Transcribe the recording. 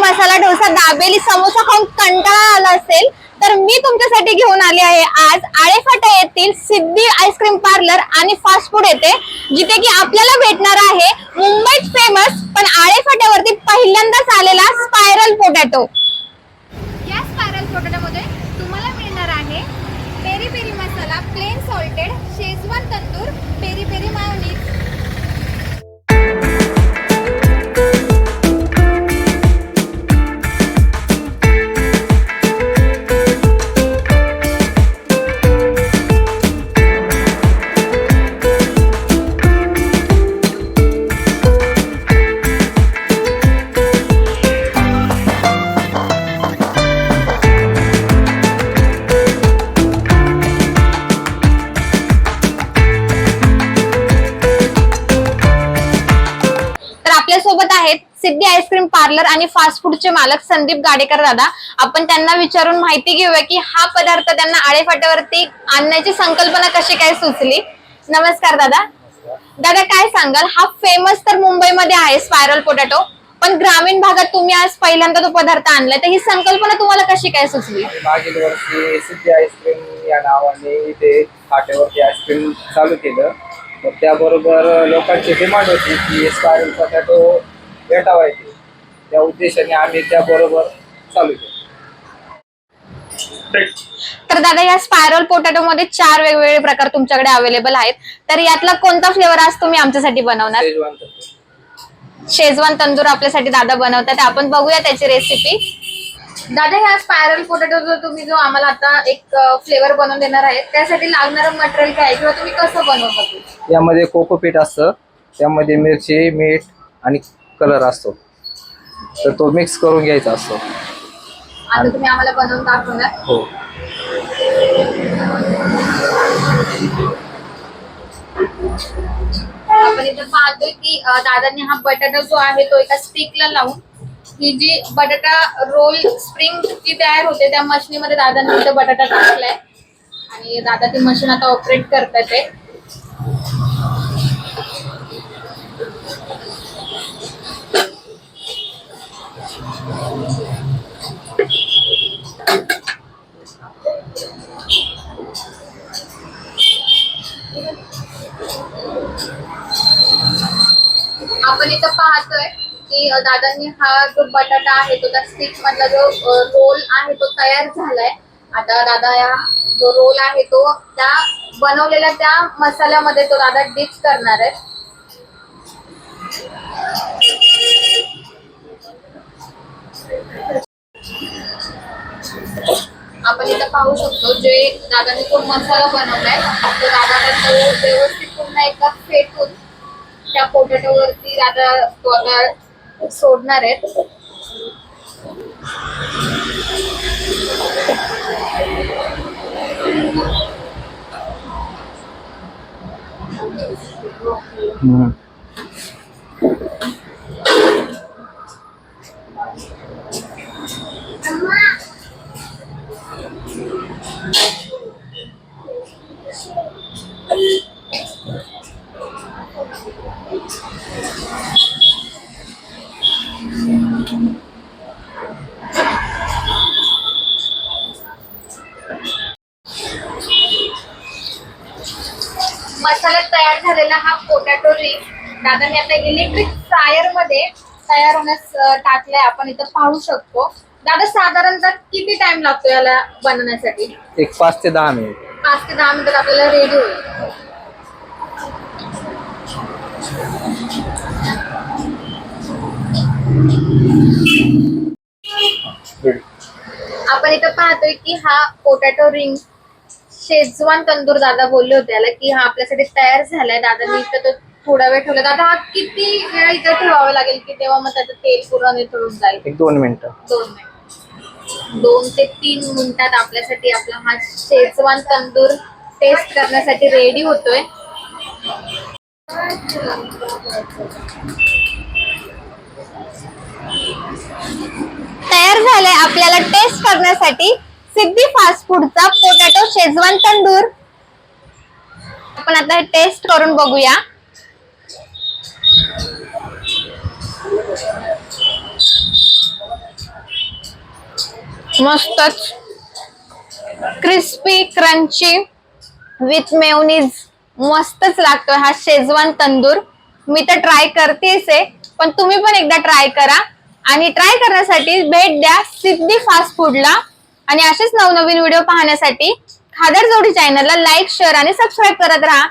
मसाला डोसा दाबेली समोसा खाऊन कंटाळा आला असेल तर मी तुमच्यासाठी घेऊन आले आहे आज आळेफाटा येथील सिद्धी आईस्क्रीम पार्लर आणि फास्ट फूड येथे जिथे की आपल्याला भेटणार आहे मुंबईत फेमस पण आळेफाट्यावरती पहिल्यांदाच आलेला स्पायरल पोटॅटो या स्पायरल पोटॅटोमध्ये तुम्हाला मिळणार आहे peri peri masala plain salted schezwan tandoor peri peri mayonnaise Siddhi ice cream parlour आणि फास्ट फूडचे मालक संदीप गाडेकर दादा आपण त्यांना विचारून माहिती घेऊया की हा पदार्थ त्यांना आळेफाट्यावरती आणण्याची संकल्पना कशी काय सुचली? नमस्कार दादा. दादा काय सांगाल? हा फेमस तर मुंबईमध्ये आहे स्पायरल पोटॅटो पण ग्रामीण भागात तुम्ही आज पहिल्यांदा तो पदार्थ आणलाय तर ही संकल्पना तुम्हाला कशी काय सुचली? मागील वर्षी सिद्धी आईस्क्रीम या नावाने इथे फाट्यावरती आईस्क्रीम चालू केलं. त्याबरोबर लोकांची डिमांड होती की स्पायरल पोटॅटो भेटावा इथे त्या उद्देशाने आम्ही त्याबरोबर चालू केलं. तर दादा या स्पायरल पोटॅटो मध्ये चार वेगवेगळे प्रकार तुमच्याकडे अवेलेबल आहेत. तर यातला कोणता फ्लेवर आज तुम्ही आमच्यासाठी बनवणार? शेजवान तंदूर. शेजवान तंदूर आपल्यासाठी दादा बनवतात. आपण बघूया त्याची रेसिपी दादा ह्या स्पायरल पोटॅटो जो तुम्ही जो आम्हाला आता एक फ्लेवर बनवून देणार आहे त्यासाठी लागणारं मटेरियल काय आहे? किंवा तुम्ही कसं बनवता ते? यामध्ये कोकोपीट असतं. त्यामध्ये मिरची मीठ आणि कलर असतो. तर तो मिक्स करून घ्यायचा असतो. आता तुम्ही आम्हाला बनवून दाखवणार? हो. आपण इथे पाहतोय की अं, दादांनी हा बटाटा जो आहे तो एका स्टिकला लावून ही जी बटाटा रोल स्प्रिंग जी तयार होते त्या मशीनीमध्ये दादांनी इथं बटाटा टाकलाय. आणि दादा ती मशीन आता ऑपरेट करतात ते आपण इथं पाहतोय की दादांनी हा जो बटाटा आहे तो त्या स्टिक मधला जो रोल आहे तो तयार झालाय. आता दादा या जो रोल आहे तो त्या बनवलेल्या त्या मसाल्यामध्ये तो दादा डिप करणार आहे. आपण इथं पाहू शकतो जे दादाने तो मसाला बनवलाय तो दादा तो व्यवस्थित पुन्हा एकदा फेटून त्या पोटॅटो वरती दादा तो आता सोडणार आहेत. मसाला तयार झालेला हा पोटॅटो रिंग दादाने आता इलेक्ट्रिक फ्रायरमध्ये तयार होण्यास टाकलाय. आपण इथं पाहू शकतो. दादा साधारणतः किती टाइम लागतो याला बनवण्यासाठी? एक पाच ते दहा मिनिट पाच ते दहा मिनिटात आपल्याला रेडी होईल. आपण इथं पाहतोय की हा पोटॅटो रिंग शेजवान तंदूर दादा बोलले होते याला की हा आपल्यासाठी तयार झालाय दादानी इथं तो थोडा वेळ ठेवला. दादा हा किती वेळ इथं ठेवावं लागेल की तेव्हा मग त्याचं तेल पूर्ण निथळून जाईल? एक दोन मिनिटं. दोन मिनिट. दोन ते तीन मिनिटात आपल्यासाठी आपला हा शेजवान तंदूर टेस्ट करण्यासाठी रेडी होतोय. तयार झालंय आपल्याला टेस्ट करण्यासाठी. सिद्धी फास्ट फूडचा पोटॅटो शेजवान तंदूर आपण आता हे टेस्ट करून बघूया. मस्तच. क्रिस्पी क्रंची विथ मेवनीज मस्तच लागतोय हा शेजवान तंदूर मी तर ट्राय करतेच आहे पण तुम्ही पण एकदा ट्राय करा. आणि ट्राय करण्यासाठी भेट द्या सिद्धी फास्ट फूडला आणि असेच नवनवीन व्हिडिओ पाहण्यासाठी खादर जोडी चॅनलला लाईक शेअर आणि सबस्क्राईब करत राहा.